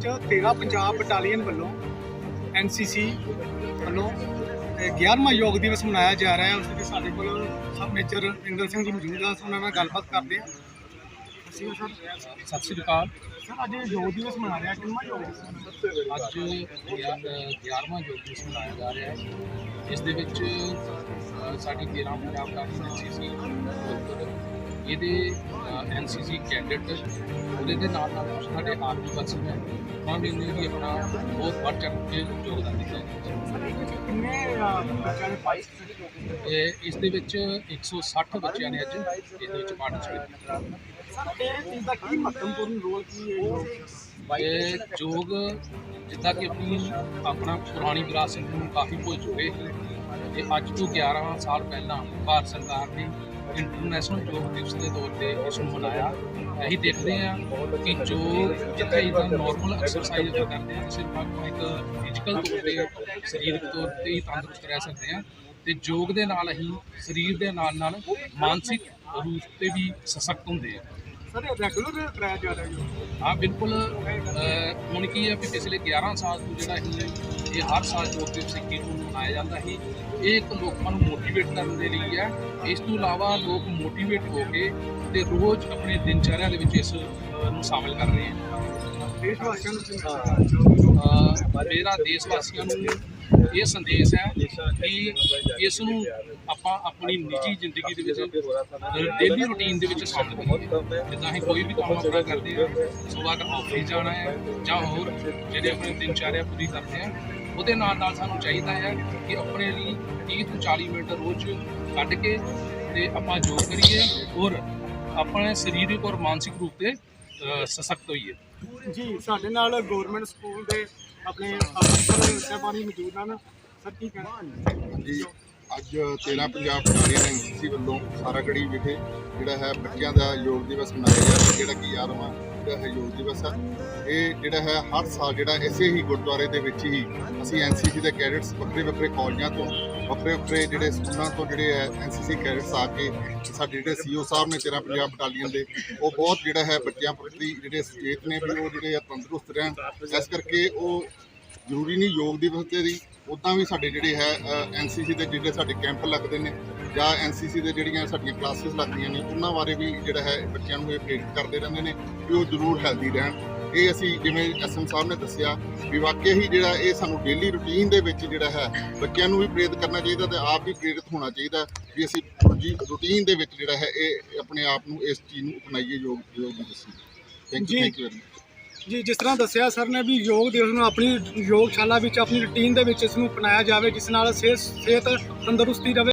ਚ 13 ਪੰਜਾਬ ਬਟਾਲੀਅਨ ਵੱਲੋਂ ਐਨਸੀਸੀ ਵੱਲੋਂ ਤੇ 11ਵਾਂ ਯੋਗ ਦਿਵਸ ਮਨਾਇਆ ਜਾ ਰਿਹਾ ਹੈ। ਉਸ ਦੇ ਸਾਡੇ ਕੋਲ ਸਬ ਮੇਜਰ ਇੰਦਰ ਸਿੰਘ ਜੀ ਮੌਜੂਦ ਆ। ਉਹਨਾਂ ਨਾਲ ਗੱਲਬਾਤ ਕਰਦੇ ਆ ਸਤਿ ਸ੍ਰੀ ਅਕਾਲ ਸਰ। ਅੱਜ ਯੋਗ ਦਿਵਸ ਮਨਾ ਰਿਹਾ। ਕਿੰਨਾ ਯੋਗ ਦਿਵਸ ਅੱਜ 11ਵਾਂ ਯੋਗ ਦਿਵਸ ਮਨਾਇਆ ਜਾ ਰਿਹਾ ਹੈ। ਇਸ ਦੇ ਵਿੱਚ ਸਾਡੀ 13 ਪੰਜਾਬ ਦਾ ਐਨਸੀਸੀ ਇਹਦੇ ਐਨਸੀਸੀ ਕੈਡਟ ਉਹਦੇ ਦੇ ਨਾਲ ਨਾਲ ਸਾਡੇ ਆਰਮੀ ਪਰਸਨ ਹੈ ਉਹਨਾਂ ਨੇ। ਵੀ ਆਪਣਾ ਬਹੁਤ ਵੱਧ ਚੜ੍ਹ ਕੇ ਯੋਗਦਾਨ ਦਿੱਤਾ ਹੈ। ਇਸ ਦੇ ਵਿੱਚ 160 ਬੱਚਿਆਂ ਨੇ ਅੱਜ ਇਹਦੇ ਵਿੱਚ ਪਾਰਟਿਸਿਪੇਟ ਕੀਤਾ ਸਰ ਇਹ ਇਸ ਦਾ ਕੀ ਮਹੱਤਵਪੂਰਨ ਰੋਲ ਕੀ ਹੈ ਯੋਗ ਇਹ ਯੋਗ ਜਿੱਦਾਂ ਕਿ ਆਪਣੀ ਆਪਣਾ ਪੁਰਾਣੀ ਵਿਰਾਸਤ ਨੂੰ ਕਾਫੀ ਭੁੱਲ ਚੁੱਕੇ। ਤੇ ਅੱਜ ਤੋਂ 11 ਸਾਲ ਪਹਿਲਾਂ ਭਾਰਤ ਸਰਕਾਰ ਨੇ ਇੰਟਰਨੈਸ਼ਨਲ ਯੋਗ ਦਿਵਸ ਦੇ ਤੌਰ ਤੇ ਇਸ ਨੂੰ ਮਨਾਇਆ। ਅਸੀਂ ਦੇਖਦੇ ਹਾਂ ਕਿ ਯੋਗ ਜਿੱਥੇ ਇਹਦਾ ਨਾਰਮਲ ਐਕਸਰਸਾਈਜ਼ ਆਪਾਂ ਕਰਦੇ ਹਾਂ ਸਿਰਫ ਆਪਾਂ ਇੱਕ ਫਿਜ਼ੀਕਲ ਤੌਰ ਤੇ ਸਰੀਰਕ ਤੌਰ ਤੇ ਹੀ ਤੰਦਰੁਸਤ ਰਹਿ ਸਕਦੇ ਹਾਂ ਤੇ ਯੋਗ ਦੇ ਨਾਲ ਅਸੀਂ ਸਰੀਰ ਦੇ ਨਾਲ ਨਾਲ ਮਾਨਸਿਕ ਰੂਪ ਤੇ ਵੀ ਸਸ਼ਕਤ ਹੁੰਦੇ ਹਾਂ। ਸਰ ਇਹ ਰੈਗੂਲਰ ਕਰਾਇਆ ਜਾ ਰਿਹਾ ਯੋਗ ਹਾਂ ਬਿਲਕੁਲ ਹੁਣ ਕੀ ਹੈ ਵੀ ਪਿਛਲੇ 11 ਸਾਲ ਤੋਂ ਜਿਹੜਾ ਹੀ ਇਹ ਹਰ ਸਾਲ ਯੋਗ ਦਿਵਸ 21 ਨੂੰ ਮਨਾਇਆ ਜਾਂਦਾ ਸੀ। ਇਹ ਇੱਕ ਲੋਕਾਂ ਨੂੰ ਮੋਟੀਵੇਟ ਕਰਨ ਦੇ ਲਈ ਹੈ। ਇਸ ਤੋਂ ਇਲਾਵਾ ਲੋਕ ਮੋਟੀਵੇਟ ਹੋ ਕੇ ਤੇ ਰੋਜ਼ ਆਪਣੇ ਦਿਨਚਰਿਆ ਦੇ ਵਿੱਚ ਇਸ ਨੂੰ ਸ਼ਾਮਿਲ ਕਰ ਰਹੇ ਹਨ। ਦੇਸ਼ ਵਾਸੀਆਂ ਨੂੰ ਕੀ ਅਹ, ਮੇਰਾ ਦੇਸ਼ ਵਾਸੀਆਂ ਨੂੰ ਇਹ ਸੰਦੇਸ਼ ਹੈ ਕਿ ਇਸ ਨੂੰ ਆਪਾਂ ਆਪਣੀ ਨਿੱਜੀ ਜ਼ਿੰਦਗੀ ਦੇ ਵਿੱਚ ਡੇਲੀ ਰੁਟੀਨ ਦੇ ਵਿੱਚ ਸ਼ਾਮਲ ਕਰੀਏ। ਜਿੱਦਾਂ ਅਸੀਂ ਕੋਈ ਵੀ ਕੰਮ ਆਪਣਾ ਕਰਦੇ ਹਾਂ ਸਵੇਰ ਆਫਿਸ ਜਾਣਾ ਹੈ ਜਾਂ ਹੋਰ ਜਿਹੜੇ ਆਪਣੇ ਦਿਨਚਰਿਆ ਪੂਰੀ ਕਰਦੇ ਆ ਉਹਦੇ ਨਾਲ ਨਾਲ ਸਾਨੂੰ ਚਾਹੀਦਾ ਹੈ ਕਿ ਆਪਣੇ ਲਈ 30 ਤੋਂ 40 ਮਿੰਟ ਰੋਜ਼ ਕੱਢ ਕੇ ਤੇ ਆਪਾਂ ਯੋਗ ਕਰੀਏ ਔਰ ਆਪਣੇ ਸਰੀਰਕ ਔਰ ਮਾਨਸਿਕ ਰੂਪ ਤੇ ਸਸ਼ਕਤ ਹੋਈਏ। ਜੀ ਸਾਡੇ ਨਾਲ ਗਵਰਨਮੈਂਟ ਸਕੂਲ ਦੇ ਆਪਣੇ ਅਫਸਰ ਸਾਹਿਬਾਨੀ ਮੌਜੂਦ ਹਨ। ਸਰ ਕੀ ਕਹਿਣਾ? ਜੀ ਅੱਜ 13 ਪੰਜਾਬ ਬਟਾਲੀਅਨ ਐਨਸੀਸੀ ਵੱਲੋਂ ਸਾਰਾਗੜੀ ਵਿਖੇ ਜਿਹੜਾ ਹੈ ਬੱਚਿਆਂ ਦਾ ਯੋਗ ਦਿਵਸ ਮਨਾਇਆ ਜਾ ਰਿਹਾ ਜਿਹੜਾ ਕਿ 11ਵਾਂ ਜਿਹੜਾ ਹੈ ਯੋਗ ਦਿਵਸ ਹੈ ਇਹ ਜਿਹੜਾ ਹੈ, ਹਰ ਸਾਲ ਜਿਹੜਾ ਇਸੇ ਹੀ ਗੁਰਦੁਆਰੇ ਦੇ ਵਿੱਚ ਹੀ ਅਸੀਂ ਐਨਸੀਸੀ ਦੇ ਕੈਡਟਸ ਵੱਖਰੇ ਵੱਖਰੇ ਕਾਲਜਾਂ ਤੋਂ, ਵੱਖਰੇ ਵੱਖਰੇ ਜਿਹੜੇ ਸਕੂਲਾਂ ਤੋਂ ਜਿਹੜੇ ਹੈ ਐਨਸੀਸੀ ਕੈਡਟਸ ਆ ਕੇ ਸਾਡੇ ਜਿਹੜੇ ਸੀਓ ਸਾਹਿਬ ਨੇ 13 ਪੰਜਾਬ ਬਟਾਲੀਅਨ ਦੇ, ਉਹ ਬਹੁਤ ਜਿਹੜਾ ਹੈ ਬੱਚਿਆਂ ਪ੍ਰਤੀ ਜਿਹੜੇ ਸੁਚੇਤ ਨੇ ਵੀ ਉਹ ਜਿਹੜੇ ਆ ਤੰਦਰੁਸਤ ਰਹਿਣ। ਇਸ ਕਰਕੇ ਉਹ ਜ਼ਰੂਰੀ ਨਹੀਂ ਯੋਗ ਦਿਵਸ ਤੇ ਦੀ ਉਦਾਂ ਵੀ ਸਾਡੇ ਜਿਹੜੇ ਹੈ ਐਨਸੀਸੀ ਦੇ ਜਿਹੜੇ ਸਾਡੇ ਕੈਂਪ ਲੱਗਦੇ ਨੇ ਜਾਂ ਐਨਸੀਸੀ ਦੇ ਜਿਹੜੀਆਂ ਸਾਡੀਆਂ ਕਲਾਸਿਸ ਲੱਗਦੀਆਂ ਨੇ, ਉਹਨਾਂ ਬਾਰੇ ਵੀ ਜਿਹੜਾ ਹੈ, ਬੱਚਿਆਂ ਨੂੰ ਇਹ ਪ੍ਰੇਰਿਤ ਕਰਦੇ ਰਹਿੰਦੇ ਨੇ ਕਿ ਉਹ ਜ਼ਰੂਰ ਹੈਲਦੀ ਰਹਿਣ। ਇਹ ਅਸੀਂ ਜਿਵੇਂ ਐਸਐਮ ਸਾਹਿਬ ਨੇ ਦੱਸਿਆ ਵੀ ਵਾਕਿਆ ਹੀ ਜਿਹੜਾ ਇਹ ਸਾਨੂੰ ਡੇਲੀ ਰੁਟੀਨ ਦੇ ਵਿੱਚ ਜਿਹੜਾ ਹੈ ਬੱਚਿਆਂ ਨੂੰ ਵੀ ਪ੍ਰੇਰਿਤ ਕਰਨਾ ਚਾਹੀਦਾ ਤੇ ਆਪ ਵੀ ਪ੍ਰੇਰਿਤ ਹੋਣਾ ਚਾਹੀਦਾ ਵੀ ਅਸੀਂ ਰੁਟੀਨ ਦੇ ਵਿੱਚ ਜਿਹੜਾ ਹੈ ਇਹ ਆਪਣੇ ਆਪ ਨੂੰ ਇਸ ਚੀਜ਼ ਨੂੰ ਅਪਣਾਈਏ ਯੋਗ ਯੋਗ ਦੀ ਦੱਸੀ ਥੈਂਕ ਜੀ। ਯੂ ਥੈਂਕ ਯੂ ਵੈਰੀ ਜੀ ਜਿਸ ਤਰ੍ਹਾਂ ਦੱਸਿਆ ਸਰ ਨੇ ਵੀ ਯੋਗ ਦਿਵਸ ਨੂੰ ਆਪਣੀ ਯੋਗਸ਼ਾਲਾ ਵਿੱਚ ਆਪਣੀ ਰੁਟੀਨ ਦੇ ਵਿੱਚ ਇਸ ਨੂੰ ਅਪਣਾਇਆ ਜਾਵੇ ਜਿਸ ਨਾਲ ਸਿਹਤ ਸਿਹਤ ਤੰਦਰੁਸਤੀ ਰਵੇ।